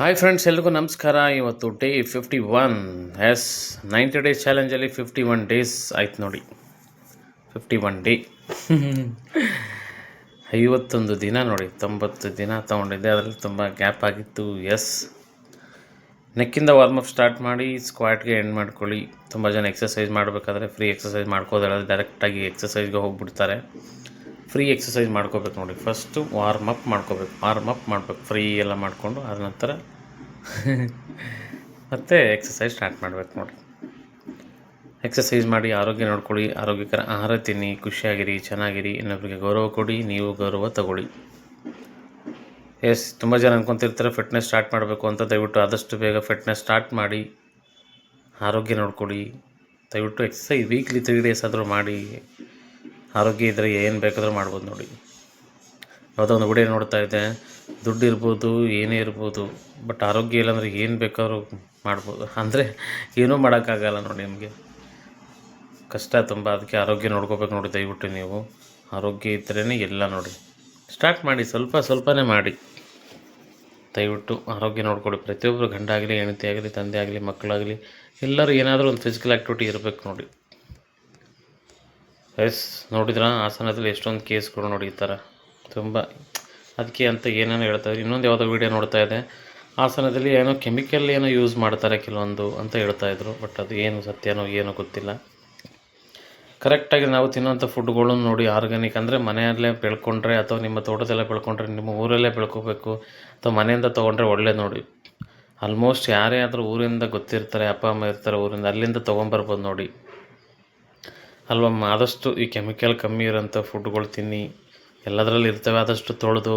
Hi friends ಎಲ್ರಿಗೂ ನಮಸ್ಕಾರ. ಇವತ್ತು day fifty one yes ninety days ಚಾಲೆಂಜಲ್ಲಿ fifty one days ಆಯ್ತು ನೋಡಿ. ಫಿಫ್ಟಿ ಒನ್ ಡೇ ಐವತ್ತೊಂದು ದಿನ ನೋಡಿ ತೊಂಬತ್ತು ದಿನ ತೊಗೊಂಡಿದ್ದೆ. ಅದರಲ್ಲಿ ತುಂಬ ಗ್ಯಾಪ್ ಆಗಿತ್ತು. ಎಸ್ ನೆಕ್ಕಿಂದ ವಾರ್ಮಪ್ ಸ್ಟಾರ್ಟ್ ಮಾಡಿ ಸ್ಕ್ವಾಟ್ಗೆ ಎಂಡ್ ಮಾಡ್ಕೊಳ್ಳಿ. ತುಂಬ ಜನ ಎಕ್ಸಸೈಸ್ ಮಾಡಬೇಕಾದ್ರೆ ಫ್ರೀ ಎಕ್ಸಸೈಸ್ ಮಾಡ್ಕೋದಲ್ಲ ಡೈರೆಕ್ಟಾಗಿ ಎಕ್ಸಸೈಸ್ಗೆ ಹೋಗ್ಬಿಡ್ತಾರೆ. ಫ್ರೀ ಎಕ್ಸಸೈಸ್ ಮಾಡ್ಕೋಬೇಕು ನೋಡಿ ಫಸ್ಟು ವಾರ್ಮ್ ಅಪ್ ಮಾಡ್ಕೋಬೇಕು. ವಾರ್ಮ್ ಅಪ್ ಮಾಡಬೇಕು. ಫ್ರೀ ಎಲ್ಲ ಮಾಡಿಕೊಂಡು ಅದ ನಂತರ ಮತ್ತೆ ಎಕ್ಸಸೈಸ್ ಸ್ಟಾರ್ಟ್ ಮಾಡಬೇಕು ನೋಡಿ ಎಕ್ಸಸೈಸ್ ಮಾಡಿ ಆರೋಗ್ಯ ನೋಡ್ಕೊಳ್ಳಿ. ಆರೋಗ್ಯಕರ ಆಹಾರ ತಿನ್ನಿ. ಖುಷಿಯಾಗಿರಿ, ಚೆನ್ನಾಗಿರಿ. ಇನ್ನೊಬ್ಬರಿಗೆ ಗೌರವ ಕೊಡಿ. ನೀವು ಗೌರವ ತಗೊಳ್ಳಿ. ಎಸ್ ತುಂಬ ಜನ ಅನ್ಕೊತಿರ್ತಾರೆ ಫಿಟ್ನೆಸ್ ಸ್ಟಾರ್ಟ್ ಮಾಡಬೇಕು ಅಂತ. ದಯವಿಟ್ಟು ಆದಷ್ಟು ಬೇಗ ಫಿಟ್ನೆಸ್ ಸ್ಟಾರ್ಟ್ ಮಾಡಿ ಆರೋಗ್ಯ ನೋಡ್ಕೊಳ್ಳಿ. ದಯವಿಟ್ಟು ಎಕ್ಸಸೈಸ್ ವೀಕ್ಲಿ ತ್ರೀ ಡೇಸ್ ಆದರೂ ಮಾಡಿ. ಆರೋಗ್ಯ ಇದ್ದರೆ ಏನು ಬೇಕಾದರೂ ಮಾಡ್ಬೋದು ನೋಡಿ. ಯಾವುದೋ ಒಂದು ವಿಡಿಯೋ ನೋಡ್ತಾ ಇದ್ದೆ. ದುಡ್ಡು ಇರ್ಬೋದು, ಏನೇ ಇರ್ಬೋದು ಬಟ್ ಆರೋಗ್ಯ ಇಲ್ಲಾಂದ್ರೆ ಏನು ಬೇಕಾದ್ರೂ ಮಾಡ್ಬೋದು. ಅಂದರೆ ಏನೂ ಮಾಡೋಕ್ಕಾಗಲ್ಲ ನೋಡಿ ನಿಮಗೆ. ಕಷ್ಟ ತುಂಬ, ಅದಕ್ಕೆ ಆರೋಗ್ಯ ನೋಡ್ಕೋಬೇಕು ನೋಡಿ ದಯವಿಟ್ಟು ನೀವು. ಆರೋಗ್ಯ ಇದ್ರೇ ಎಲ್ಲ ನೋಡಿ. ಸ್ಟಾರ್ಟ್ ಮಾಡಿ, ಸ್ವಲ್ಪ ಸ್ವಲ್ಪನೇ ಮಾಡಿ. ದಯವಿಟ್ಟು ಆರೋಗ್ಯ ನೋಡ್ಕೊಳ್ಳಿ ಪ್ರತಿಯೊಬ್ಬರು ಗಂಡ ಆಗಲಿ ಹೆಂಡತಿ ಆಗಲಿ ತಂದೆ ಆಗಲಿ ಮಕ್ಕಳಾಗಲಿ, ಎಲ್ಲರೂ ಏನಾದರೂ ಒಂದು ಫಿಸಿಕಲ್ ಆ್ಯಕ್ಟಿವಿಟಿ ಇರಬೇಕು ನೋಡಿ. ಎಸ್ ನೋಡಿದ್ರ? ಹಾಸನದಲ್ಲಿ ಎಷ್ಟೊಂದು ಕೇಸ್ಗಳು ನೋಡಿ ಈ ಥರ ತುಂಬ ಅದಕ್ಕೆ ಅಂತ ಏನೇನೋ ಹೇಳ್ತಾರೆ. ಇನ್ನೊಂದು ಯಾವುದೋ ವೀಡಿಯೋ ನೋಡ್ತಾ ಇದೆ ಹಾಸನದಲ್ಲಿ ಏನೋ ಕೆಮಿಕಲ್ ಏನೋ ಯೂಸ್ ಮಾಡ್ತಾರೆ ಕೆಲವೊಂದು ಅಂತ ಹೇಳ್ತಾ ಇದ್ರು. ಬಟ್ ಅದು ಏನು ಸತ್ಯನೋ ಏನೋ ಗೊತ್ತಿಲ್ಲ. ಕರೆಕ್ಟಾಗಿ ನಾವು ತಿನ್ನೋಂಥ ಫುಡ್ಗಳನ್ನು ನೋಡಿ ಆರ್ಗ್ಯಾನಿಕ್ ಅಂದರೆ ಮನೆಯಲ್ಲೇ ಬೆಳ್ಕೊಂಡ್ರೆ ಅಥವಾ ನಿಮ್ಮ ತೋಟದಲ್ಲೇ ಬೆಳ್ಕೊಂಡ್ರೆ ನಿಮ್ಮ ಊರಲ್ಲೇ ಬೆಳ್ಕೋಬೇಕು. ಅಥವಾ ಮನೆಯಿಂದ ತೊಗೊಂಡ್ರೆ ಒಳ್ಳೆ ನೋಡಿ. ಆಲ್ಮೋಸ್ಟ್ ಯಾರೇ ಆದರೂ ಊರಿಂದ ಗೊತ್ತಿರ್ತಾರೆ, ಅಪ್ಪ, ಅಮ್ಮ ಇರ್ತಾರೆ ಊರಿಂದ. ಅಲ್ಲಿಂದ ತೊಗೊಂಬರ್ಬೋದು ನೋಡಿ. ಅಲ್ವಮ್ಮ ಆದಷ್ಟು ಈ ಕೆಮಿಕಲ್ ಕಮ್ಮಿ ಇರೋಂಥ ಫುಡ್ಗಳು ತಿನ್ನಿ. ಎಲ್ಲದರಲ್ಲಿ ಇರ್ತವೆ, ಆದಷ್ಟು ತೊಳೆದು,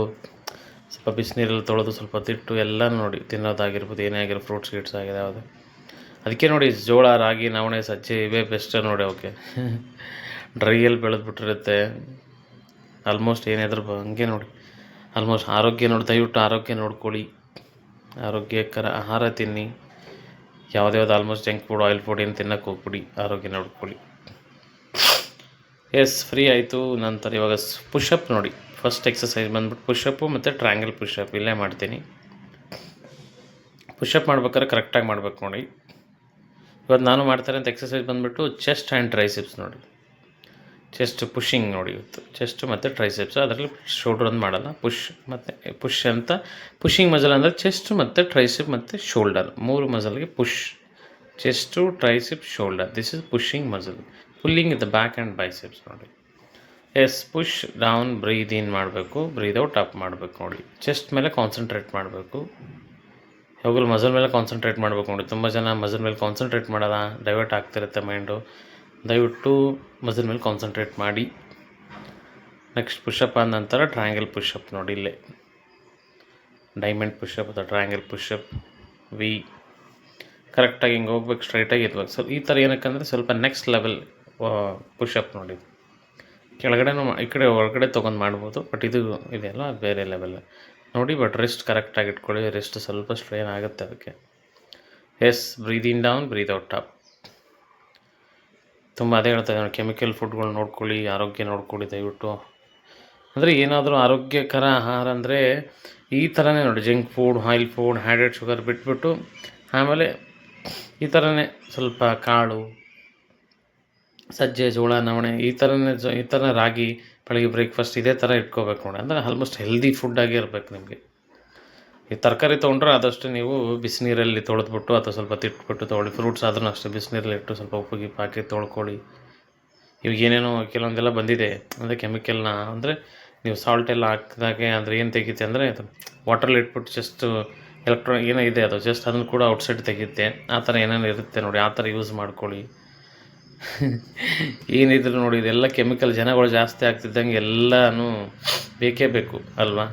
ಸ್ವಲ್ಪ ಬಿಸಿನೀರಲ್ಲಿ ತೊಳೆದು, ಸ್ವಲ್ಪ ತಿಟ್ಟು, ಎಲ್ಲ ನೋಡಿ, ತಿನ್ನೋದಾಗಿರ್ಬೋದು, ಏನೇ ಆಗಿರೋ ಫ್ರೂಟ್ಸ್ ಗಿಟ್ಸ್ ಆಗಿದೆ ಯಾವುದು. ಅದಕ್ಕೆ ನೋಡಿ, ಜೋಳ, ರಾಗಿ, ನವಣೆ, ಸಜ್ಜೆ, ಇವೇ ಬೆಸ್ಟ್ ನೋಡಿ ಅವಕ್ಕೆ. ಡ್ರೈಯಲ್ಲಿ ಬೆಳೆದ್ಬಿಟ್ಟಿರುತ್ತೆ. ಆಲ್ಮೋಸ್ಟ್ ಏನಾದರೂ ಹಂಗೆ ನೋಡಿ. ಆಲ್ಮೋಸ್ಟ್ ಆರೋಗ್ಯ ನೋಡಿ, ದಯವಿಟ್ಟು ಆರೋಗ್ಯ ನೋಡ್ಕೊಳ್ಳಿ. ಆರೋಗ್ಯಕರ ಆಹಾರ ತಿನ್ನಿ. ಯಾವುದ್ಯಾವ್ದು, almost junk food, oil food ಏನು ತಿನ್ನೋಕೆ ಹೋಗ್ಬಿಡಿ, ಆರೋಗ್ಯ ನೋಡ್ಕೊಳ್ಳಿ. ಎಸ್ ಫ್ರೀ ಆಯಿತು. ನಂತರ ಇವಾಗ ಪುಷಪ್ ನೋಡಿ. ಫಸ್ಟ್ ಎಕ್ಸಸೈಸ್ ಬಂದ್ಬಿಟ್ಟು ಪುಷಪ್ಪು ಮತ್ತು ಟ್ರ್ಯಾಂಗಲ್ ಪುಷಪ್ ಇಲ್ಲೇ ಮಾಡ್ತೀನಿ. ಪುಷಪ್ ಮಾಡ್ಬೇಕಾದ್ರೆ ಕರೆಕ್ಟಾಗಿ ಮಾಡ್ಬೇಕು ನೋಡಿ. ಇವತ್ತು ನಾನು ಮಾಡ್ತಾರೆ ಅಂತ ಎಕ್ಸಸೈಸ್ ಬಂದುಬಿಟ್ಟು ಚೆಸ್ಟ್ ಆ್ಯಂಡ್ ಟ್ರೈಸೆಪ್ಸ್ ನೋಡಿ. ಚೆಸ್ಟ್ ಪುಷಿಂಗ್ ನೋಡಿ ಇವತ್ತು. ಚೆಸ್ಟ್ ಮತ್ತು ಟ್ರೈಸೆಪ್ಸ್ ಅದರಲ್ಲಿ ಶೋಲ್ಡರ್ ಅಂತ ಮಾಡಲ್ಲ. ಪುಷ್ ಮತ್ತು ಪುಷ್ ಅಂತ. ಪುಷಿಂಗ್ ಮಜಲ್ ಅಂದರೆ ಚೆಸ್ಟ್ ಮತ್ತು ಟ್ರೈಸೆಪ್ ಮತ್ತು ಶೋಲ್ಡರ್ ಮೂರು ಮಜಲ್ಗೆ push chest tricep shoulder this is pushing muscle pulling the back and biceps ನೋಡಿ. Yes push down breathe in ಮಾಡಬೇಕು. ಬ್ರೀದ್ ಔಟ್ ಅಪ್ ಮಾಡಬೇಕು ನೋಡಿ. ಚೆಸ್ಟ್ ಮೇಲೆ ಕಾನ್ಸಂಟ್ರೇಟ್ ಮಾಡಬೇಕು. ಯಾವಾಗಲೂ ಮಸಲ್ ಮೇಲೆ ಕಾನ್ಸಂಟ್ರೇಟ್ ಮಾಡಬೇಕು ನೋಡಿ. ತುಂಬ ಜನ ಮಸಲ್ ಮೇಲೆ ಕಾನ್ಸಂಟ್ರೇಟ್ ಮಾಡಲ್ಲ. ಡೈವರ್ಟ್ ಆಗ್ತಿರುತ್ತೆ ಮೈಂಡು ದಯವಿಟ್ಟು ಮಸಲ್ ಮೇಲೆ ಕಾನ್ಸಂಟ್ರೇಟ್ ಮಾಡಿ. ನೆಕ್ಸ್ಟ್ ಪುಷಪ್ ಆದ ನಂತರ ಟ್ರಯಾಂಗಲ್ ಪುಷಪ್ ನೋಡಿ ಇಲ್ಲೇ. ಡೈಮಂಡ್ ಪುಷಪ್ ಅಥವಾ ಟ್ರಯಾಂಗಲ್ ಪುಷಪ್ ವಿ ಕರೆಕ್ಟಾಗಿ ಹಿಂಗೆ ಹೋಗ್ಬೇಕು ಸ್ಟ್ರೈಟಾಗಿ ಇರ್ಬೇಕು ಸೊ ಈ ಥರ ಏನಕ್ಕಂದರೆ ಸ್ವಲ್ಪ ನೆಕ್ಸ್ಟ್ ಲೆವೆಲ್ ಪುಷಪ್ ನೋಡಿ. ಕೆಳಗಡೆನೂ ಈ ಕಡೆ ಒಳಗಡೆ ತೊಗೊಂಡು ಮಾಡ್ಬೋದು ಬಟ್ ಇದು ಇದೆಯಲ್ಲ ಬೇರೆ ಲೆವೆಲ್ ನೋಡಿ ಬಟ್ ರೆಸ್ಟ್ ಕರೆಕ್ಟಾಗಿ ಇಟ್ಕೊಳ್ಳಿ ರೆಸ್ಟ್ ಸ್ವಲ್ಪ ಸ್ಟ್ರೈನ್ ಆಗುತ್ತೆ ಅದಕ್ಕೆ. Yes breathe down breathe out up ತುಂಬ ಅದೇ ಹೇಳ್ತಾ ಇದ್ದಾರೆ ಕೆಮಿಕಲ್ ಫುಡ್ಗಳು ನೋಡ್ಕೊಳ್ಳಿ, ಆರೋಗ್ಯ ನೋಡ್ಕೊಳ್ಳಿ ದಯವಿಟ್ಟು. ಅಂದರೆ ಏನಾದರೂ ಆರೋಗ್ಯಕರ ಆಹಾರ ಅಂದರೆ ಈ ಥರನೇ ನೋಡಿ junk food oil food added sugar ಬಿಟ್ಬಿಟ್ಟು, ಆಮೇಲೆ ಈ ಥರನೇ ಸ್ವಲ್ಪ ಕಾಳು ಸಜ್ಜೆ, ಜೋಳ, ನವಣೆ ಈ ಥರನೇ ಜ- ಈ ಥರ ರಾಗಿ ಬೆಳಗ್ಗೆ ಬ್ರೇಕ್ಫಾಸ್ಟ್ ಇದೇ ಥರ ಇಟ್ಕೋಬೇಕು ನೋಡಿ. ಅಂದರೆ ಆಲ್ಮೋಸ್ಟ್ ಹೆಲ್ದಿ ಫುಡ್ಡಾಗೇ ಇರಬೇಕು ನಿಮಗೆ. ಈ ತರಕಾರಿ ತೊಗೊಂಡ್ರೆ ಆದಷ್ಟು ನೀವು ಬಿಸಿನೀರಲ್ಲಿ ತೊಳೆದ್ಬಿಟ್ಟು ಅಥವಾ ಸ್ವಲ್ಪ ತಿಟ್ಬಿಟ್ಟು ತೊಗೊಳ್ಳಿ. ಫ್ರೂಟ್ಸ್ ಆದ್ರೂ ಅಷ್ಟೇ, ಬಿಸಿನೀರಲ್ಲಿ ಇಟ್ಟು ಸ್ವಲ್ಪ ಉಪ್ಪು ಪಾಕಿ ತೊಳ್ಕೊಳ್ಳಿ. ಇವಾಗ ಏನೇನೋ ಕೆಲವೊಂದೆಲ್ಲ ಬಂದಿದೆ. ಅಂದರೆ ಕೆಮಿಕಲ್ನ ಅಂದರೆ ನೀವು ಸಾಲ್ಟ್ ಎಲ್ಲ ಹಾಕಿದಾಗೆ ಅಂದರೆ ಏನು ತೆಗಿತೆ ಅಂದರೆ ವಾಟ್ರಲ್ಲಿ ಇಟ್ಬಿಟ್ಟು ಜಸ್ಟ್ ಎಲೆಕ್ಟ್ರಾನಿಕ್ ಏನೋ ಇದೆ ಅದು ಜಸ್ಟ್ ಅದನ್ನು ಕೂಡ ಔಟ್ಸೈಡ್ ತೆಗಿಯುತ್ತೆ. ಆ ಥರ ಏನೇನು ಇರುತ್ತೆ ನೋಡಿ, ಆ ಥರ ಯೂಸ್ ಮಾಡ್ಕೊಳ್ಳಿ. ಏನಿದ್ರು ನೋಡಿ, ಇದೆಲ್ಲ ಕೆಮಿಕಲ್ ಜನಗಳು ಜಾಸ್ತಿ ಆಗ್ತಿದ್ದಂಗೆ ಎಲ್ಲನೂ ಬೇಕೇ ಬೇಕು, ಅಲ್ವಾ?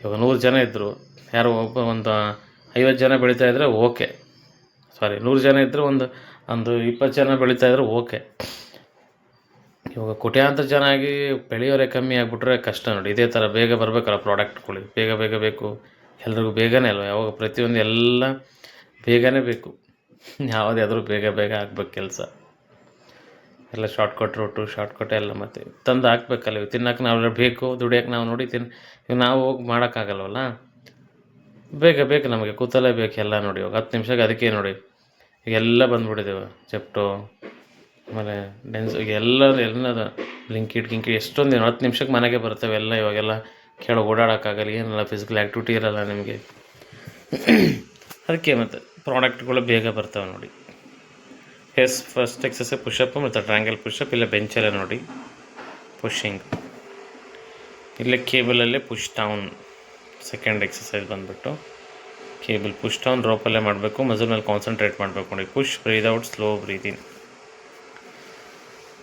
ಇವಾಗ ನೂರು ಜನ ಇದ್ದರು ಯಾರೋ ಒಬ್ಬ ಒಂದು ಐವತ್ತು ಜನ ಬೆಳೀತಾ ಇದ್ದರೆ ಓಕೆ. ಸಾರಿ ನೂರು ಜನ ಇದ್ದರೆ ಒಂದು ಒಂದು ಇಪ್ಪತ್ತು ಜನ ಬೆಳೀತಾ ಇದ್ದರೆ ಓಕೆ. ಇವಾಗ ಕೋಟ್ಯಾಂತರ ಜನ ಆಗಿ ಬೆಳೆಯೋರೆ ಕಮ್ಮಿ ಆಗಿಬಿಟ್ರೆ ಕಷ್ಟ ನೋಡಿ. ಇದೇ ಥರ ಬೇಗ ಬರಬೇಕಲ್ಲ ಪ್ರಾಡಕ್ಟ್ಗಳು ಬೇಗ ಬೇಗ ಬೇಕು. ಎಲ್ರಿಗೂ ಬೇಗನೇ ಅಲ್ವ? ಯಾವಾಗ ಪ್ರತಿಯೊಂದು ಎಲ್ಲ ಬೇಗನೆ ಬೇಕು. ಯಾವುದಾದ್ರೂ ಬೇಗ ಬೇಗ ಆಗ್ಬೇಕು ಕೆಲಸ. ಎಲ್ಲ ಶಾರ್ಟ್ಕಟ್ ರೂಟು ಶಾರ್ಟ್ಕಟ್ ಎಲ್ಲ ಮತ್ತೆ ತಂದು ಹಾಕ್ಬೇಕಲ್ಲ. ಇವು ತಿನ್ನಕ್ಕೆ ನಾವು ಬೇಕು ದುಡಿಯೋಕೆ ನಾವು ನೋಡಿ ತಿನ್, ಇವು ನಾವು ಹೋಗಿ ಮಾಡೋಕ್ಕಾಗಲ್ವಲ್ಲ? ಬೇಗ ಬೇಕು ನಮಗೆ ಕೂತಲೇ ಬೇಕು ಎಲ್ಲ ನೋಡಿ. ಇವಾಗ ಹತ್ತು ನಿಮಿಷಕ್ಕೆ ಅದಕ್ಕೆ ನೋಡಿ. ಈಗೆಲ್ಲ ಬಂದ್ಬಿಟ್ಟಿದ್ದೇವೆ ಜೆಪ್ಟೋ ಆಮೇಲೆ ಡೆನ್ಸ್ ಎಲ್ಲ ಎಲ್ಲದ ಬ್ಲಿಂಕಿಟ್ ಗಿಂಕಿಟ್ ಎಷ್ಟೊಂದು ಹತ್ತು ನಿಮಿಷಕ್ಕೆ ಮನೆಗೆ ಬರ್ತವೆ ಎಲ್ಲ ಇವಾಗೆಲ್ಲ. ಕೆಳಗೆ ಓಡಾಡೋಕ್ಕಾಗಲ್ಲ, ಏನಿಲ್ಲ ಫಿಸಿಕಲ್ ಆ್ಯಕ್ಟಿವಿಟಿ ಇರಲ್ಲ ನಿಮಗೆ. ಅದಕ್ಕೆ ಮತ್ತು ಪ್ರಾಡಕ್ಟ್ಗಳು ಬೇಗ ಬರ್ತವೆ ನೋಡಿ. ಎಸ್ ಫಸ್ಟ್ ಎಕ್ಸಸೈಸ್ ಪುಷಪ್ ಮತ್ತು ಟ್ರ್ಯಾಂಗಲ್ ಪುಷಪ್ ಇಲ್ಲ ಬೆಂಚಲ್ಲೇ ನೋಡಿ ಪುಷಿಂಗ್ ಇಲ್ಲೇ ಕೇಬಲಲ್ಲೇ ಪುಷ್ ಡೌನ್ ಸೆಕೆಂಡ್ ಎಕ್ಸಸೈಸ್ ಬಂದುಬಿಟ್ಟು. ಕೇಬಲ್ ಪುಷ್ ಡೌನ್ ರೋಪಲ್ಲೇ ಮಾಡಬೇಕು. ಮಜಲ್ ಮೇಲೆ ಕಾನ್ಸಂಟ್ರೇಟ್ ಮಾಡಬೇಕು ನೋಡಿ. Push breathe out slow breathe in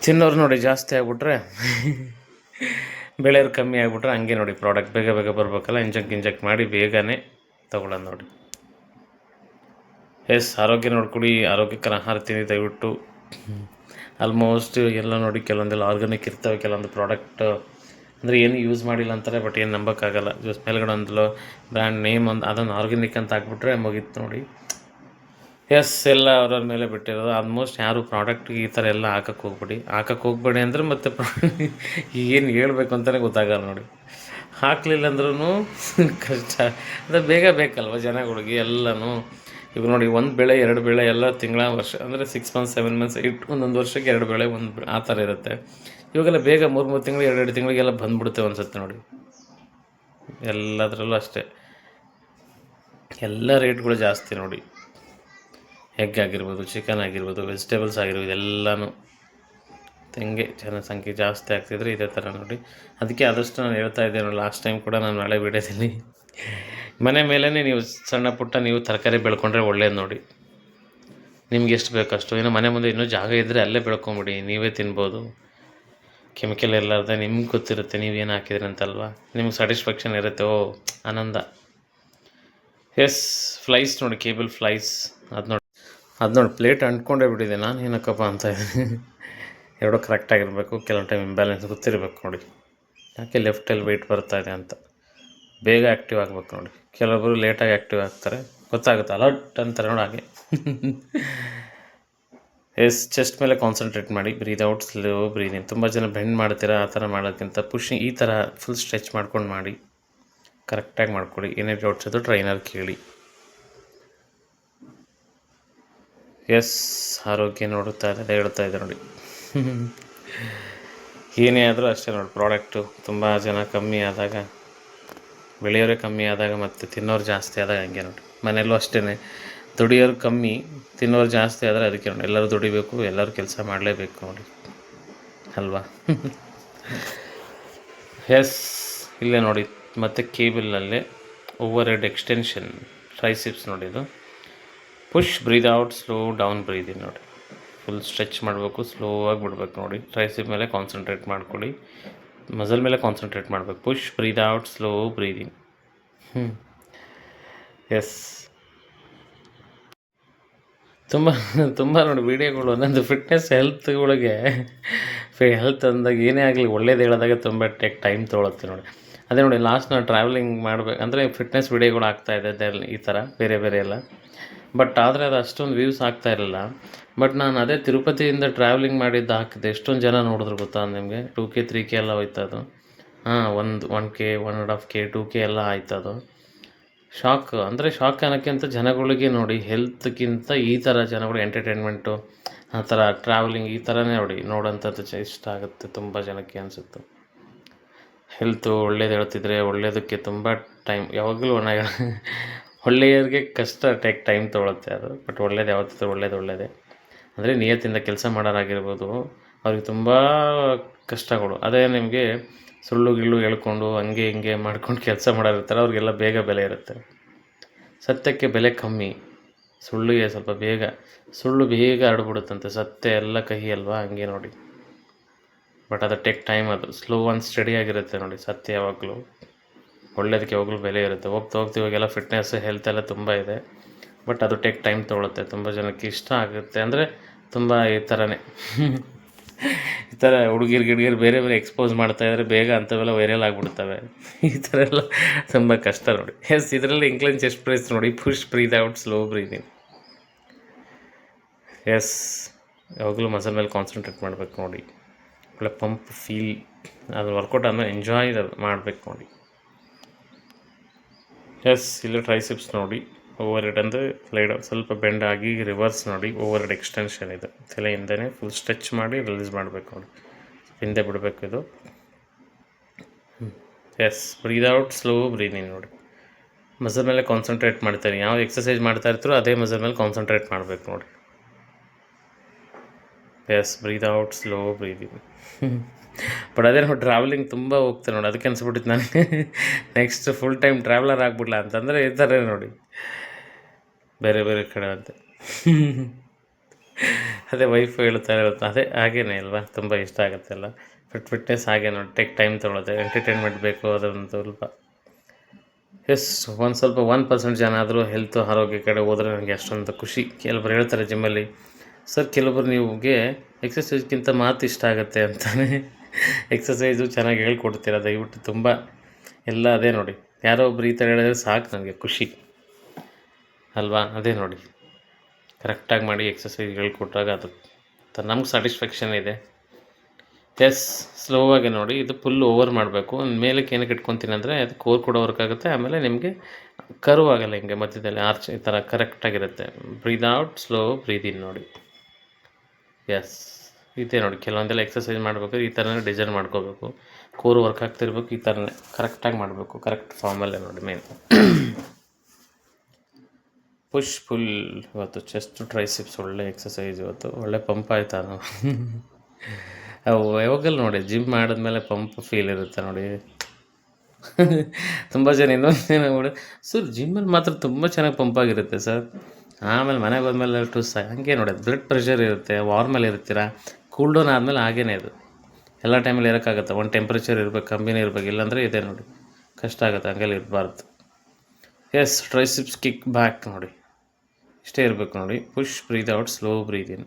ತಿನ್ನೋರು ನೋಡಿ ಜಾಸ್ತಿ ಆಗಿಬಿಟ್ರೆ, ಬೆಳೆಯೋರು ಕಮ್ಮಿ ಆಗಿಬಿಟ್ರೆ ಹಂಗೆ ನೋಡಿ ಪ್ರಾಡಕ್ಟ್ ಬೇಗ ಬೇಗ ಬರಬೇಕಲ್ಲ ಇಂಜೆಕ್ಟ್ ಇಂಜೆಕ್ಟ್ ಮಾಡಿ ಬೇಗನೆ ತೊಗೊಳ್ಳೋಣ ನೋಡಿ. ಎಸ್, ಆರೋಗ್ಯ ನೋಡ್ಕೊಳ್ಳಿ ಆರೋಗ್ಯಕರ ಆಹಾರ ತಿನ್ನಿ ದಯವಿಟ್ಟು. ಆಲ್ಮೋಸ್ಟ್ ಎಲ್ಲ ನೋಡಿ ಕೆಲವೊಂದೆಲ್ಲ ಆರ್ಗಾನಿಕ್ ಇರ್ತವೆ, ಕೆಲವೊಂದು ಪ್ರಾಡಕ್ಟ್ ಅಂದರೆ ಏನು ಯೂಸ್ ಮಾಡಿಲ್ಲ ಅಂತಾರೆ ಬಟ್ ಏನು ನಂಬೋಕ್ಕಾಗಲ್ಲ. ಜಸ್ಟ್ ಮೇಲ್ಗಡೆ ಒಂದು ಬ್ರ್ಯಾಂಡ್ ನೇಮ್ ಒಂದು ಅದನ್ನು ಆರ್ಗ್ಯಾನಿಕ್ ಅಂತ ಹಾಕ್ಬಿಟ್ರೆ ಮುಗೀತು ನೋಡಿ. ಎಸ್ ಎಲ್ಲ ಅವ್ರವ್ರ ಮೇಲೆ ಬಿಟ್ಟಿರೋದು. ಆಲ್ಮೋಸ್ಟ್ ಯಾರು ಪ್ರಾಡಕ್ಟ್ ಈ ಥರ ಎಲ್ಲ ಹಾಕಕ್ಕೆ ಹೋಗ್ಬೇಡಿ. ಹಾಕಕ್ಕೆ ಹೋಗ್ಬೇಡಿ ಅಂದರೆ ಮತ್ತೆ ಏನು ಹೇಳ್ಬೇಕು ಅಂತಲೇ ಗೊತ್ತಾಗಲ್ಲ ನೋಡಿ. ಹಾಕಲಿಲ್ಲ ಅಂದ್ರೂ ಕಷ್ಟ. ಅಂದರೆ ಬೇಗ ಬೇಕಲ್ವ ಜನಗಳಿಗೆ ಎಲ್ಲನೂ? ಈಗ ನೋಡಿ, ಒಂದು ಬೆಳೆ, ಎರಡು ಬೆಳೆ ಎಲ್ಲ ತಿಂಗಳ ವರ್ಷ, ಅಂದರೆ ಸಿಕ್ಸ್ ಮಂತ್ಸ್ ಸೆವೆನ್ ಮಂತ್ಸ್ ಇಟ್ಟು ಒಂದೊಂದು ವರ್ಷಕ್ಕೆ ಎರಡು ಬೆಳೆ ಒಂದು ಆ ಥರ ಇರುತ್ತೆ. ಇವಾಗೆಲ್ಲ ಬೇಗ ಮೂರು ಮೂರು ತಿಂಗಳು, ಎರಡು ಎರಡು ತಿಂಗಳಿಗೆಲ್ಲ ಬಂದ್ಬಿಡುತ್ತೆ ಅನ್ಸುತ್ತೆ ನೋಡಿ. ಎಲ್ಲದರಲ್ಲೂ ಅಷ್ಟೇ. ಎಲ್ಲ ರೇಟ್ಗಳು ಜಾಸ್ತಿ ನೋಡಿ. ಎಗ್ ಆಗಿರ್ಬೋದು ಚಿಕನ್ ಆಗಿರ್ಬೋದು ವೆಜಿಟೇಬಲ್ಸ್ ಆಗಿರ್ಬೋದು ಎಲ್ಲನೂ ತೆಂಗೆ, ಜನಸಂಖ್ಯೆ ಜಾಸ್ತಿ ಆಗ್ತಿದ್ರೆ ಇದೇ ಥರ ನೋಡಿ. ಅದಕ್ಕೆ ಆದಷ್ಟು ನಾನು ಹೇಳ್ತಾ ಇದ್ದೇನೆ ಲಾಸ್ಟ್ ಟೈಮ್ ಕೂಡ ನಾನು ಮಳೆ ಬಿಡೋದಿಲ್ಲ. ಮನೆ ಮೇಲೇ ನೀವು ಸಣ್ಣ ಪುಟ್ಟ ನೀವು ತರಕಾರಿ ಬೆಳ್ಕೊಂಡ್ರೆ ಒಳ್ಳೇದು ನೋಡಿ. ನಿಮ್ಗೆ ಎಷ್ಟು ಬೇಕಷ್ಟು. ಏನೋ ಮನೆ ಮುಂದೆ ಇನ್ನೂ ಜಾಗ ಇದ್ದರೆ ಅಲ್ಲೇ ಬೆಳ್ಕೊಂಬಿಡಿ. ನೀವೇ ತಿನ್ಬೋದು. ಕೆಮಿಕಲ್ ಇರಲಾರ್ದೆ ನಿಮ್ಗೆ ಗೊತ್ತಿರುತ್ತೆ ನೀವೇನು ಹಾಕಿದ್ರಿ ಅಂತಲ್ವಾ. ನಿಮ್ಗೆ ಸ್ಯಾಟಿಸ್ಫ್ಯಾಕ್ಷನ್ ಇರುತ್ತೆ. ಓ, ಆನಂದ. ಎಸ್ ಫ್ಲೈಸ್ ನೋಡಿ ಕೇಬಲ್ ಫ್ಲೈಸ್ ಅದು ನೋಡಿ ಅದು ನೋಡಿ ಪ್ಲೇಟ್ ಅಂಟ್ಕೊಂಡೇ ಬಿಟ್ಟಿದೆ ನಾನು ಏನಕ್ಕಪ್ಪ ಅಂತ. ಎರಡೂ ಕರೆಕ್ಟಾಗಿರಬೇಕು ಕೆಲವೊಂದು ಟೈಮ್ ಇಂಬ್ಯಾಲೆನ್ಸ್ ಗೊತ್ತಿರಬೇಕು ನೋಡಿ. ಯಾಕೆ ಲೆಫ್ಟಲ್ಲಿ ವೆಯ್ಟ್ ಬರ್ತಾ ಇದೆ ಅಂತ. ಬೇಗ ಆ್ಯಕ್ಟಿವ್ ಆಗ್ಬೇಕು ನೋಡಿ. ಕೆಲವೊಬ್ಬರು ಲೇಟಾಗಿ ಆ್ಯಕ್ಟಿವ್ ಆಗ್ತಾರೆ. ಗೊತ್ತಾಗುತ್ತೆ ಅಲರ್ಟ್ ಅಂತಾರೆ ನೋಡಿ ಹಾಗೆ. ಎಸ್ ಚೆಸ್ಟ್ ಮೇಲೆ ಕಾನ್ಸಂಟ್ರೇಟ್ ಮಾಡಿ breathe out slow breathe in ತುಂಬ ಜನ ಬೆಂಡ್ ಮಾಡ್ತೀರಾ, ಆ ಥರ ಮಾಡೋಕ್ಕಿಂತ ಪುಷಿಂಗ್ ಈ ಥರ ಫುಲ್ ಸ್ಟ್ರೆಚ್ ಮಾಡ್ಕೊಂಡು ಮಾಡಿ ಕರೆಕ್ಟಾಗಿ ಮಾಡ್ಕೊಳ್ಳಿ. ಏನೇ ಡೌಟ್ಸ್ ಇದ್ದು ಟ್ರೈನರ್ ಕೇಳಿ. ಎಸ್ ಆರೋಗ್ಯ ನೋಡುತ್ತಾ ಇದೆ ಹೇಳ್ತಾ ಇದೆ ನೋಡಿ. ಏನೇ ಆದರೂ ಅಷ್ಟೇ ನೋಡಿ ಪ್ರಾಡಕ್ಟು ತುಂಬ ಜನ ಕಮ್ಮಿ ಆದಾಗ ಬೆಳೆಯೋರೇ ಕಮ್ಮಿ ಆದಾಗ ಮತ್ತು ತಿನ್ನೋರು ಜಾಸ್ತಿ ಆದಾಗ ಹಂಗೆ ನೋಡಿ ಮನೆಯಲ್ಲೂ ಅಷ್ಟೇ ದುಡಿಯೋರು ಕಮ್ಮಿ, ತಿನ್ನೋರು ಜಾಸ್ತಿ ಆದರೆ ಅದಕ್ಕೆ ನೋಡಿ ಎಲ್ಲರೂ ದುಡಿಬೇಕು, ಎಲ್ಲರೂ ಕೆಲಸ ಮಾಡಲೇಬೇಕು ನೋಡಿ ಅಲ್ವಾ? ಎಸ್ ಇಲ್ಲೇ ನೋಡಿ. ಮತ್ತು ಕೇಬಲ್ನಲ್ಲಿ ಓವರ್ ಹೆಡ್ ಎಕ್ಸ್ಟೆನ್ಷನ್, ಟ್ರೈಸಿಪ್ಸ್ ನೋಡಿ ಇದು. Push breathe out slow down breathe ನೋಡಿ ಫುಲ್ ಸ್ಟ್ರೆಚ್ ಮಾಡಬೇಕು ಸ್ಲೋ ಆಗಿ ಬಿಡ್ಬೇಕು ನೋಡಿ. ಟ್ರೈಸಿಪ್ ಮೇಲೆ ಕಾನ್ಸಂಟ್ರೇಟ್ ಮಾಡ್ಕೊಳ್ಳಿ. ಮಸಲ್ ಮೇಲೆ ಕಾನ್ಸಂಟ್ರೇಟ್ ಮಾಡಬೇಕು. Push breathe out slow breathing ಹ್ಞೂ ಎಸ್ ತುಂಬ ತುಂಬ ನೋಡಿ ವೀಡಿಯೋಗಳು ಒಂದೊಂದು ಫಿಟ್ನೆಸ್ ಹೆಲ್ತ್ಗಳಿಗೆ ಹೆಲ್ತ್ ಅಂದಾಗ ಏನೇ ಆಗಲಿ ಒಳ್ಳೇದು ಹೇಳಿದಾಗ ತುಂಬ ಟೆಕ್ ಟೈಮ್ ತೊಗೊಳುತ್ತೆ ನೋಡಿ. ಅದೇ ನೋಡಿ ಲಾಸ್ಟ್ ನಾನು ಟ್ರಾವೆಲಿಂಗ್ ಮಾಡ್ಬೇಕು ಅಂದರೆ ಫಿಟ್ನೆಸ್ ವಿಡಿಯೋಗಳು ಆಗ್ತಾಯಿದೆ ಈ ಥರ ಬೇರೆ ಬೇರೆ ಎಲ್ಲ. ಬಟ್ ಆದರೆ ಅದು ಅಷ್ಟೊಂದು ವ್ಯೂಸ್ ಆಗ್ತಾ ಇರಲಿಲ್ಲ. ಬಟ್ ನಾನು ಅದೇ ತಿರುಪತಿಯಿಂದ ಟ್ರಾವೆಲಿಂಗ್ ಮಾಡಿದ್ದು ಹಾಕಿದೆ ಎಷ್ಟೊಂದು ಜನ ನೋಡಿದ್ರು ಗೊತ್ತಾ ನಿಮಗೆ? ಟೂ ಕೆ ತ್ರೀ ಕೆ ಎಲ್ಲ ಹೋಯ್ತು ಅದು? ಹಾಂ, ಒಂದು one K one and half K two K ಎಲ್ಲ ಆಯ್ತು ಅದು? ಶಾಕ್ ಅಂದರೆ ಶಾಕ್ ಅನ್ನೋಕ್ಕಿಂತ ಜನಗಳಿಗೆ ನೋಡಿ ಹೆಲ್ತ್ಗಿಂತ ಈ ಥರ ಜನಗಳು ಎಂಟರ್ಟೈನ್ಮೆಂಟು ಆ ಥರ ಟ್ರಾವೆಲಿಂಗ್ ಈ ಥರನೇ ನೋಡಿ, ನೋಡೋಂಥದ್ದು ಚ ಇಷ್ಟ ಆಗುತ್ತೆ ತುಂಬ ಜನಕ್ಕೆ ಅನಿಸುತ್ತೆ. ಹೆಲ್ತು ಒಳ್ಳೇದು ಹೇಳ್ತಿದ್ರೆ ಒಳ್ಳೇದಕ್ಕೆ ತುಂಬ ಟೈಮ್ ಯಾವಾಗಲೂ ಒಣ ಒಳ್ಳೆಯವ್ರಿಗೆ ಕಷ್ಟ ಟೇಕ್ ಟೈಮ್ ತೊಗೊಳುತ್ತೆ ಅದು, ಬಟ್ ಒಳ್ಳೇದು ಯಾವತ್ತಿದ್ರು ಒಳ್ಳೇದು ಒಳ್ಳೇದೇ. ಅಂದರೆ ನಿಯತ್ತಿಂದ ಕೆಲಸ ಮಾಡೋರಾಗಿರ್ಬೋದು, ಅವ್ರಿಗೆ ತುಂಬ ಕಷ್ಟಗಳು. ಅದೇ ನಿಮಗೆ ಸುಳ್ಳು ಗಿಳ್ಳು ಹೇಳ್ಕೊಂಡು, ಹಂಗೆ ಹಿಂಗೆ ಮಾಡ್ಕೊಂಡು ಕೆಲಸ ಮಾಡೋರಿರ್ತಾರೆ, ಅವ್ರಿಗೆಲ್ಲ ಬೇಗ ಬೆಲೆ ಇರುತ್ತೆ. ಸತ್ಯಕ್ಕೆ ಬೆಲೆ ಕಮ್ಮಿ. ಸುಳ್ಳಿಗೆ ಸ್ವಲ್ಪ ಬೇಗ, ಸುಳ್ಳು ಬೇಗ ಹರಡ್ಬಿಡುತ್ತಂತೆ ಸತ್ಯ ಎಲ್ಲ ಕಹಿ ಅಲ್ವಾ, ಹಂಗೆ ನೋಡಿ. ಬಟ್ ಅದು ಟೇಕ್ ಟೈಮ್ ಅದು, ಸ್ಲೋ ಆ್ಯಂಡ್ ಸ್ಟಡಿ ಆಗಿರುತ್ತೆ ನೋಡಿ, ಸತ್ಯ ಯಾವಾಗಲೂ. ಒಳ್ಳೇದಕ್ಕೆ ಯಾವಾಗಲೂ ಬೆಲೆ ಇರುತ್ತೆ. ಹೋಗ್ತಾ ಹೋಗ್ತಾ ಇವಾಗೆಲ್ಲ ಫಿಟ್ನೆಸ್ ಹೆಲ್ತ್ ಎಲ್ಲ ತುಂಬ ಇದೆ. ಬಟ್ ಅದು ಟೇಕ್ ಟೈಮ್ ತೊಗೊಳುತ್ತೆ. ತುಂಬ ಜನಕ್ಕೆ ಇಷ್ಟ ಆಗುತ್ತೆ. ಅಂದರೆ ತುಂಬ ಈ ಥರನೇ ಈ ಥರ ಹುಡುಗಿರು, ಗಿಡ್ಗಿರು ಬೇರೆ ಬೇರೆ ಎಕ್ಸ್ಪೋಸ್ ಮಾಡ್ತಾಯಿದ್ರೆ ಬೇಗ ಅಂಥವೆಲ್ಲ ವೈರಲ್ ಆಗಿಬಿಡ್ತವೆ. ಈ ಥರ ಎಲ್ಲ ತುಂಬ ಕಷ್ಟ ನೋಡಿ. ಎಸ್ ಇದರಲ್ಲಿ ಇಂಕ್ಲೈನ್ ಚೆಸ್ಟ್ ಪ್ರೈಸ್ ನೋಡಿ. Push breathe out slow breathing yes ಯಾವಾಗಲೂ ಮಸಲ್ ಮೇಲೆ ಕಾನ್ಸಂಟ್ರೇಟ್ ಮಾಡಬೇಕು ನೋಡಿ. ಒಳ್ಳೆ ಪಂಪ್ ಫೀಲ್ ಅದು ವರ್ಕೌಟ್ ಅಂದರೆ ಎಂಜಾಯ್ ಮಾಡಬೇಕು ನೋಡಿ. ಎಸ್ ಇಲ್ಲಿ ಟ್ರೈಸಿಪ್ಸ್ ನೋಡಿ ಓವರ್ ಹೆಡ್ ಅಂದರೆ ಫ್ಲೈಡ್ ಸ್ವಲ್ಪ ಬೆಂಡ್ ಆಗಿ ರಿವರ್ಸ್ ನೋಡಿ ಓವರ್ ಹೆಡ್ ಎಕ್ಸ್ಟೆನ್ಷನ್ ಇದು. ತಲೆಯಿಂದನೇ ಫುಲ್ ಸ್ಟ್ರೆಚ್ ಮಾಡಿ ರಿಲೀಸ್ ಮಾಡಬೇಕು ನೋಡಿ ಹಿಂದೆ ಬಿಡಬೇಕು ಇದು. Yes breathe out slow breathing ನೋಡಿ. ಮಸಲ್ ಮೇಲೆ ಕಾನ್ಸಂಟ್ರೇಟ್ ಮಾಡ್ತಾರೆ. ಯಾವ ಎಕ್ಸಸೈಸ್ ಮಾಡ್ತಾ ಇರ್ತಾರೋ ಅದೇ ಮಸಲ್ ಮೇಲೆ ಕಾನ್ಸಂಟ್ರೇಟ್ ಮಾಡಬೇಕು ನೋಡಿ. Yes breathe out slow breathing but ಅದೇ ನೋಡಿ ಟ್ರಾವೆಲಿಂಗ್ ತುಂಬ ಹೋಗ್ತಾರೆ ನೋಡಿ, ಅದಕ್ಕೆ ಅನ್ಸ್ಬಿಟ್ಟಿತ್ತು ನನಗೆ. ನೆಕ್ಸ್ಟ್ ಫುಲ್ ಟೈಮ್ ಟ್ರಾವೆಲರ್ ಆಗ್ಬಿಡ್ಲಾ ಅಂತಂದರೆ ಇರ್ತಾರೆ ನೋಡಿ. ಬೇರೆ ಬೇರೆ ಕಡೆ ಅಂತ. ಅದೇ ವೈಫ್ ಹೇಳ್ತಾ ಇರುತ್ತೆ ಅದೇ ಹಾಗೇನೇ ಅಲ್ವಾ, ತುಂಬ ಇಷ್ಟ ಆಗುತ್ತೆ ಅಲ್ಲ ಫಿಟ್ ಫಿಟ್ನೆಸ್ ಹಾಗೆ ನೋಡಿ ಟೇಕ್ ಟೈಮ್ ತೊಗೊಳುತ್ತೆ ಎಂಟರ್ಟೈನ್ಮೆಂಟ್ ಬೇಕು ಅದೊಂದು ಸ್ವಲ್ಪ. ಎಸ್ ಒಂದು ಸ್ವಲ್ಪ ಒನ್ ಪರ್ಸೆಂಟ್ ಜನ ಆದರೂ ಹೆಲ್ತ್ ಆರೋಗ್ಯ ಕಡೆ ಹೋದರೆ ನನಗೆ ಅಷ್ಟೊಂದು ಖುಷಿ. ಕೆಲವರು ಹೇಳ್ತಾರೆ ಜಿಮ್ಮಲ್ಲಿ ಸರ್ ಕೆಲವೊಬ್ರು ನಿಮಗೆ ಎಕ್ಸಸೈಸ್ಗಿಂತ ಮಾತು ಇಷ್ಟ ಆಗುತ್ತೆ ಅಂತಾನೆ ಎಕ್ಸಸೈಸು ಚೆನ್ನಾಗಿ ಹೇಳ್ಕೊಡ್ತೀರ? ದಯವಿಟ್ಟು ತುಂಬ. ಎಲ್ಲ ಅದೇ ನೋಡಿ. ಯಾರೋ ಒಬ್ರು ಈ ಥರ ಹೇಳಿದ್ರೆ ಸಾಕು ನನಗೆ ಖುಷಿ. ಅಲ್ವಾ? ಅದೇ ನೋಡಿ. ಕರೆಕ್ಟಾಗಿ ಮಾಡಿ ಎಕ್ಸಸೈಸ್ ಹೇಳ್ಕೊಟ್ಟಾಗ ಅದು ನಮ್ಗೆ ಸ್ಯಾಟಿಸ್ಫ್ಯಾಕ್ಷನ್ ಇದೆ. ಎಸ್ ಸ್ಲೋವಾಗಿ ನೋಡಿ. ಇದು ಫುಲ್ ಓವರ್ ಮಾಡಬೇಕು. ಮೇಲಕ್ಕೆ ಏನಕ್ಕೆ ಇಟ್ಕೊತೀನಿ ಅಂದರೆ ಅದು ಕೋರ್ ಕೂಡ ವರ್ಕ್ ಆಗುತ್ತೆ. ಆಮೇಲೆ ನಿಮಗೆ ಕರ್ವ್ ಆಗಲ್ಲ ಹಿಂಗೆ ಮಧ್ಯದಲ್ಲಿ ಆರ್ಚ್ ಈ ಥರ ಕರೆಕ್ಟಾಗಿರುತ್ತೆ ಬ್ರೀದ್ ಔಟ್ ಸ್ಲೋ ಬ್ರೀದ್ ನೋಡಿ. ಎಸ್ ಇದೆ ನೋಡಿ, ಕೆಲವೊಂದೆಲ್ಲ ಎಕ್ಸಸೈಸ್ ಮಾಡಬೇಕು, ಈ ಥರನೇ ಡಿಸೈನ್ ಮಾಡ್ಕೋಬೇಕು. ಕೋರ್ ವರ್ಕ್ ಆಗ್ತಿರ್ಬೇಕು, ಈ ಥರನೇ ಕರೆಕ್ಟಾಗಿ ಮಾಡಬೇಕು ಕರೆಕ್ಟ್ ಫಾರ್ಮಲ್ಲೇ ನೋಡಿ ಮೇನ್ ಪುಷ್ ಫುಲ್ ಇವತ್ತು ಚೆಸ್ಟ್ ಟ್ರೈಸಿಪ್ಸ್ ಒಳ್ಳೆ ಎಕ್ಸಸೈಸ್ ಇವತ್ತು. ಒಳ್ಳೆ ಪಂಪ್ ಆಯ್ತಾ? ಅವು ಯಾವಾಗಲೂ ನೋಡಿ ಜಿಮ್ ಮಾಡಿದ್ಮೇಲೆ ಪಂಪ್ ಫೀಲ್ ಇರುತ್ತೆ ನೋಡಿ. ತುಂಬ ಜನ ಇನ್ನೊಂದು ನೋಡಿ, ಸರ್ ಜಿಮ್ಮಲ್ಲಿ ಮಾತ್ರ ತುಂಬ ಚೆನ್ನಾಗಿ ಪಂಪ್ ಆಗಿರುತ್ತೆ, ಸರ್. ಆಮೇಲೆ ಮನೆಗೆ ಹೋದ್ಮೇಲೆ ಟು ಸ, ಹಂಗೆ ನೋಡಿ ಬ್ಲಡ್ ಪ್ರೆಷರ್ ಇರುತ್ತೆ ವಾರ್ಮಲ್ಲಿ ಇರ್ತೀರ ಕೂಲ್ ಡೌನ್ ಆದಮೇಲೆ ಹಾಗೇನೇ ಇದು ಎಲ್ಲ ಟೈಮಲ್ಲಿ ಇರೋಕ್ಕಾಗತ್ತೆ? ಒಂದು ಟೆಂಪ್ರೇಚರ್ ಇರಬೇಕು, ಕಮ್ಮಿನೇ ಇರಬೇಕು, ಇಲ್ಲಾಂದರೆ ಇದೆ ನೋಡಿ. ಕಷ್ಟ ಆಗುತ್ತೆ, ಹಂಗೆಲ್ಲ ಇರಬಾರ್ದು. ಎಸ್ ಟ್ರೈಸಿಪ್ಸ್ ಕಿಕ್ ಬ್ಯಾಕ್ ನೋಡಿ. ಇಷ್ಟೇ ಇರಬೇಕು ನೋಡಿ. Push breathe out slow breathe in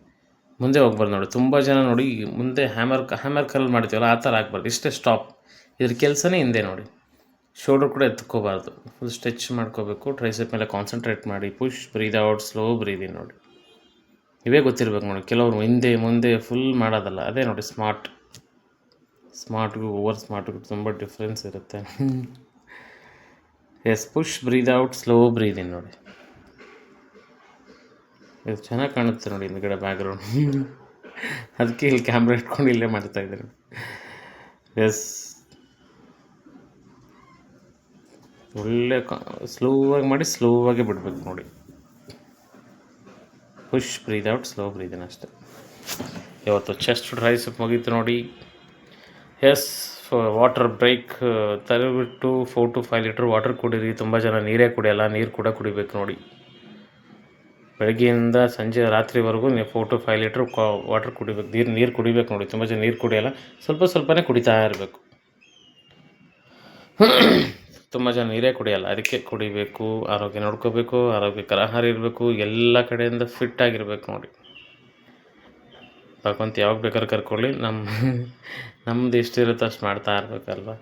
ಮುಂದೆ ಹೋಗ್ಬಾರ್ದು ನೋಡಿ. ತುಂಬ ಜನ ನೋಡಿ ಮುಂದೆ ಹ್ಯಾಮರ್ ಹ್ಯಾಮರ್ ಕಲ್ ಮಾಡ್ತೀವಲ್ಲ, ಆ ಥರ ಆಗ್ಬಾರ್ದು. ಇಷ್ಟೇ ಸ್ಟಾಪ್ ಇದ್ರ ಕೆಲಸನೇ ಹಿಂದೆ ನೋಡಿ. ಶೋಲ್ಡರ್ ಕೂಡ ಎತ್ಕೋಬಾರ್ದು. ಫುಲ್ ಸ್ಟ್ರೆಚ್ ಮಾಡ್ಕೋಬೇಕು. ಟ್ರೈಸೆಪ್ ಮೇಲೆ ಕಾನ್ಸಂಟ್ರೇಟ್ ಮಾಡಿ push breathe out slow breathe ನೋಡಿ. ಇವೇ ಗೊತ್ತಿರ್ಬೇಕು ನೋಡಿ, ಕೆಲವರು ಹಿಂದೆ, ಮುಂದೆ ಫುಲ್ ಮಾಡೋದಲ್ಲ. ಅದೇ ನೋಡಿ ಸ್ಮಾರ್ಟ್ ಸ್ಮಾರ್ಟ್ಗೂ ಓವರ್ ಸ್ಮಾರ್ಟ್ಗೂ ತುಂಬ ಡಿಫ್ರೆನ್ಸ್ ಇರುತ್ತೆ. Yes push breathe out slow breathe ನೋಡಿ. ಇದು ಚೆನ್ನಾಗಿ ಕಾಣುತ್ತೆ ನೋಡಿ ಹಿಂದ್ಗಡೆ ಬ್ಯಾಕ್ಗ್ರೌಂಡ್ ಅದಕ್ಕೆ ಇಲ್ಲಿ ಕ್ಯಾಮ್ರಾ ಇಟ್ಕೊಂಡು ಇಲ್ಲೇ ಮಾಡ್ತಾ ಇದ್ದೀನಿ. ಎಸ್ ಒಳ್ಳೆ ಸ್ಲೋವಾಗಿ ಮಾಡಿ, ಸ್ಲೋವಾಗಿ ಬಿಡಬೇಕು ನೋಡಿ. Push breathe out slow breathing ಅಷ್ಟೆ. ಇವತ್ತು ಚೆಸ್ಟ್ ಡ್ರೈಸ್ ಮುಗೀತು ನೋಡಿ. Yes water break ತರಬಿಟ್ಟು four to five litre water ಕುಡೀರಿ. ತುಂಬ ಜನ ನೀರೇ ಕುಡಿಯಲ್ಲ, ನೀರು ಕೂಡ ಕುಡಿಬೇಕು ನೋಡಿ. ಬೆಳಗ್ಗೆಯಿಂದ ಸಂಜೆ ರಾತ್ರಿವರೆಗೂ ನೀವು four to five litre water ಕುಡಿಬೇಕು. ನೀರು ನೀರು ಕುಡಿಬೇಕು ನೋಡಿ. ತುಂಬ ಜನ ನೀರು ಕುಡಿಯಲ್ಲ, ಸ್ವಲ್ಪ ಸ್ವಲ್ಪನೇ ಕುಡಿತಾ ಇರಬೇಕು. ತುಂಬ ಜನ ನೀರೇ ಕುಡಿಯಲ್ಲ. ಅದಕ್ಕೆ ಕುಡಿಬೇಕು, ಆರೋಗ್ಯ ನೋಡ್ಕೋಬೇಕು, ಆರೋಗ್ಯಕರ ಆಹಾರ ಇರಬೇಕು, ಎಲ್ಲ ಕಡೆಯಿಂದ ಫಿಟ್ ಆಗಿರಬೇಕು ನೋಡಿ. ಭಗವಂತ ಯಾವಾಗ ಬೇಕಾದ್ರೂ ಕರ್ಕೊಳ್ಳಿ. ನಮ್ಮ ನಮ್ದು ಎಷ್ಟಿರುತ್ತೋ ಅಷ್ಟು ಮಾಡ್ತಾ ಇರಬೇಕಲ್ವ?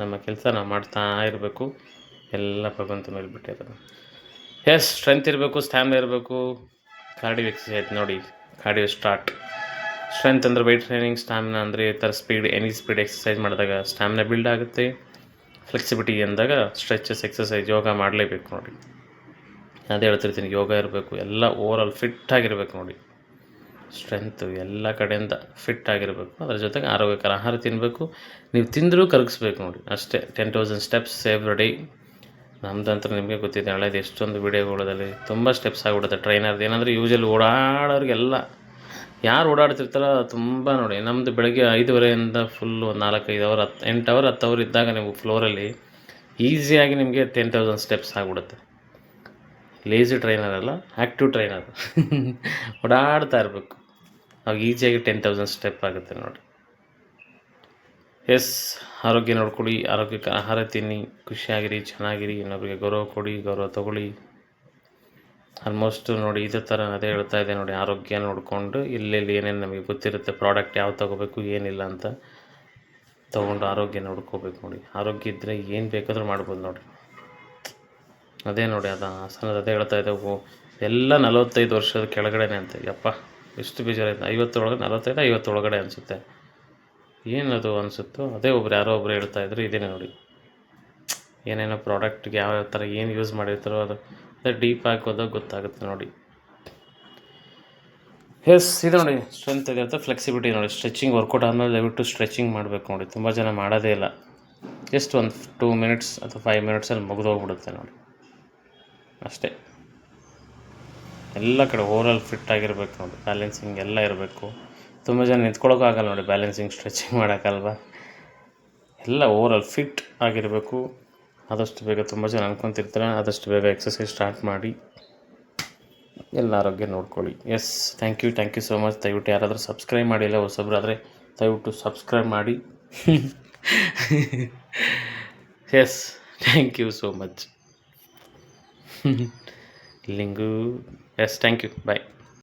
ನಮ್ಮ ಕೆಲಸ ನಾವು ಮಾಡ್ತಾ ಇರಬೇಕು. ಎಲ್ಲ ಭಗವಂತ ಮೇಲೆ ಬಿಟ್ಟಿರೋದು. ಎಸ್ ಸ್ಟ್ರೆಂತ್ ಇರಬೇಕು ಸ್ಟ್ಯಾಮ್ ಇರಬೇಕು. ಕಾರ್ಡಿಯೋ ಎಕ್ಸಸೈಸ್ ನೋಡಿ ಕಾರ್ಡಿಯೋ ಸ್ಟಾರ್ಟ್ ಸ್ಟ್ರೆಂತ್ ಅಂದರೆ ವೆಯ್ಟ್ ಟ್ರೈನಿಂಗ್ ಸ್ಟ್ಯಾಮಿನಾ ಅಂದರೆ ಈ ಥರ ಸ್ಪೀಡ್ ಎನಿ ಸ್ಪೀಡ್ ಎಕ್ಸಸೈಸ್ ಮಾಡಿದಾಗ ಸ್ಟ್ಯಾಮಿನಾ ಬಿಲ್ಡ್ ಆಗುತ್ತೆ. ಫ್ಲೆಕ್ಸಿಬಿಲಿಟಿ ಅಂದಾಗ ಸ್ಟ್ರೆಚಸ್ ಎಕ್ಸಸೈಸ್ ಯೋಗ ಮಾಡಲೇಬೇಕು ನೋಡಿ. ಅದೇ ಹೇಳ್ತಿರ್ತೀನಿ, ಯೋಗ ಇರಬೇಕು, ಎಲ್ಲ ಓವರಾಲ್ ಫಿಟ್ ಆಗಿರಬೇಕು ನೋಡಿ. ಸ್ಟ್ರೆಂತು ಎಲ್ಲ ಕಡೆಯಿಂದ ಫಿಟ್ ಆಗಿರಬೇಕು, ಅದ್ರ ಜೊತೆಗೆ ಆರೋಗ್ಯಕರ ಆಹಾರ ತಿನ್ನಬೇಕು ನೀವು ತಿಂದರೂ ಕರಗಿಸ್ಬೇಕು ನೋಡಿ, ಅಷ್ಟೇ. Ten thousand steps save ready ನಮ್ದಂತ್ರ ನಿಮಗೆ ಗೊತ್ತಿದೆ, ಹಳೇದು ಎಷ್ಟೊಂದು ವಿಡಿಯೋಗಳಲ್ಲಿ ತುಂಬ ಸ್ಟೆಪ್ಸ್ ಆಗಿಬಿಡುತ್ತೆ. ಟ್ರೈನರ್ದು ಏನಂದರೆ ಯೂಶಲಿ ಓಡಾಡೋರಿಗೆಲ್ಲ ಯಾರು ಓಡಾಡ್ತಿರ್ತಾರೋ ತುಂಬ ನೋಡಿ. ನಮ್ಮದು ಬೆಳಗ್ಗೆ ಐದುವರೆಯಿಂದ ಫುಲ್ಲು ಒಂದು ನಾಲ್ಕೈದು ಅವರ್ ಹತ್ತು ಎಂಟು ಅವರ್ ಹತ್ತು ಅವರ್ ಇದ್ದಾಗ ನೀವು ಫ್ಲೋರಲ್ಲಿ ಈಸಿಯಾಗಿ ನಿಮಗೆ ಟೆನ್ ತೌಸಂಡ್ ಸ್ಟೆಪ್ಸ್ ಆಗಿಬಿಡುತ್ತೆ. ಲೇಸಿ ಟ್ರೈನರ್ ಅಲ್ಲ ಆ್ಯಕ್ಟಿವ್ ಟ್ರೈನರ್ ಓಡಾಡ್ತಾ ಇರಬೇಕು. ಅವಾಗ ಈಸಿಯಾಗಿ ಟೆನ್ ತೌಸಂಡ್ ಸ್ಟೆಪ್ ಆಗುತ್ತೆ ನೋಡಿ. ಎಸ್ ಆರೋಗ್ಯ ನೋಡ್ಕೊಳ್ಳಿ, ಆರೋಗ್ಯಕ್ಕೆ ಆಹಾರ ತಿನ್ನಿ, ಖುಷಿಯಾಗಿರಿ, ಚೆನ್ನಾಗಿರಿ ಇನ್ನೊಬ್ಬರಿಗೆ ಗೌರವ ಕೊಡಿ, ಗೌರವ ತಗೊಳ್ಳಿ. ಆಲ್ಮೋಸ್ಟ್ ನೋಡಿ ಇದೇ ಥರ ಅದೇ ಹೇಳ್ತಾ ಇದೆ ನೋಡಿ ಆರೋಗ್ಯ ನೋಡಿಕೊಂಡು ಇಲ್ಲೆಲ್ಲಿ ಏನೇನು ನಮಗೆ ಗೊತ್ತಿರುತ್ತೆ ಪ್ರಾಡಕ್ಟ್ ಯಾವ ತೊಗೋಬೇಕು, ಏನಿಲ್ಲ ಅಂತ ತೊಗೊಂಡು ಆರೋಗ್ಯ ನೋಡ್ಕೋಬೇಕು ನೋಡಿ. ಆರೋಗ್ಯ ಇದ್ದರೆ ಏನು ಬೇಕಾದರೂ ಮಾಡ್ಬೋದು ನೋಡಿ ಅದೇ ನೋಡಿ, ಅದು ಹಾಸನದ ಅದೇ ಹೇಳ್ತಾ ಇದೆ ಎಲ್ಲ ನಲವತ್ತೈದು ವರ್ಷದ ಕೆಳಗಡೆನೆ ಅಂತ. ಯಪ್ಪ, ಎಷ್ಟು ಬೇಜಾರಾಯ್ತು. ಐವತ್ತೊಳಗೆ, ನಲವತ್ತೈದು, ಐವತ್ತೊಳಗಡೆ ಅನಿಸುತ್ತೆ. ಏನದು ಅನಿಸುತ್ತೋ, ಅದೇ ಒಬ್ರು ಯಾರೋ ಒಬ್ರು ಹೇಳ್ತಾ ಇದ್ರು, ಇದೇನೆ ನೋಡಿ. ಏನೇನೋ ಪ್ರಾಡಕ್ಟ್ಗೆ ಯಾವ್ಯಾವ ಥರ ಏನು ಯೂಸ್ ಮಾಡಿರ್ತಾರೋ ಅದು. ಅದು ಆಗಿ ಹೋದಾಗ ಗೊತ್ತಾಗುತ್ತೆ ನೋಡಿ. ಎಸ್ ಇದು ನೋಡಿ. ಸ್ಟ್ರೆಂತ್ ಇದೆ ಅಂತ ಫ್ಲೆಕ್ಸಿಬಿಲಿಟಿ ನೋಡಿ. ಸ್ಟ್ರೆಚಿಂಗ್ ವರ್ಕೌಟ್ ಆದಮೇಲೆ ದಯವಿಟ್ಟು ಸ್ಟ್ರೆಚಿಂಗ್ ಮಾಡಬೇಕು ನೋಡಿ. ತುಂಬ ಜನ ಮಾಡೋದೇ ಇಲ್ಲ. ಜಸ್ಟ್ ಒಂದು ಟೂ ಮಿನಿಟ್ಸ್ ಅಥವಾ ಫೈವ್ ಮಿನಿಟ್ಸಲ್ಲಿ ಮುಗಿದೋಗ್ಬಿಡುತ್ತೆ ನೋಡಿ. ಅಷ್ಟೇ. ಎಲ್ಲ ಕಡೆ ಓವರಾಲ್ ಫಿಟ್ ಆಗಿರಬೇಕು ನೋಡಿ. ಬ್ಯಾಲೆನ್ಸಿಂಗ್ ಎಲ್ಲ ಇರಬೇಕು. ತುಂಬ ಜನ ನಿಂತ್ಕೊಳ್ಳೋಕ್ಕಾಗಲ್ಲ ನೋಡಿ. ಬ್ಯಾಲೆನ್ಸಿಂಗ್ ಸ್ಟ್ರೆಚಿಂಗ್ ಮಾಡೋಕ್ಕಲ್ವ ಎಲ್ಲ ಓವರಾಲ್ ಫಿಟ್ ಆಗಿರಬೇಕು. ಆದಷ್ಟು ಬೇಗ ತುಂಬ ಜನ ಅನ್ಕೊತಿರ್ತಾರೆ. ಆದಷ್ಟು ಬೇಗ ಎಕ್ಸಸೈಸ್ ಸ್ಟಾರ್ಟ್ ಮಾಡಿ ಎಲ್ಲ ಆರೋಗ್ಯ ನೋಡ್ಕೊಳ್ಳಿ. Yes thank you thank you so much ದಯವಿಟ್ಟು ಯಾರಾದರೂ ಸಬ್ಸ್ಕ್ರೈಬ್ ಮಾಡಿಲ್ಲ, ಹೊಸಬ್ರಾದರೆ ದಯವಿಟ್ಟು ಸಬ್ಸ್ಕ್ರೈಬ್ ಮಾಡಿ. Yes thank you so much Lingu yes thank you bye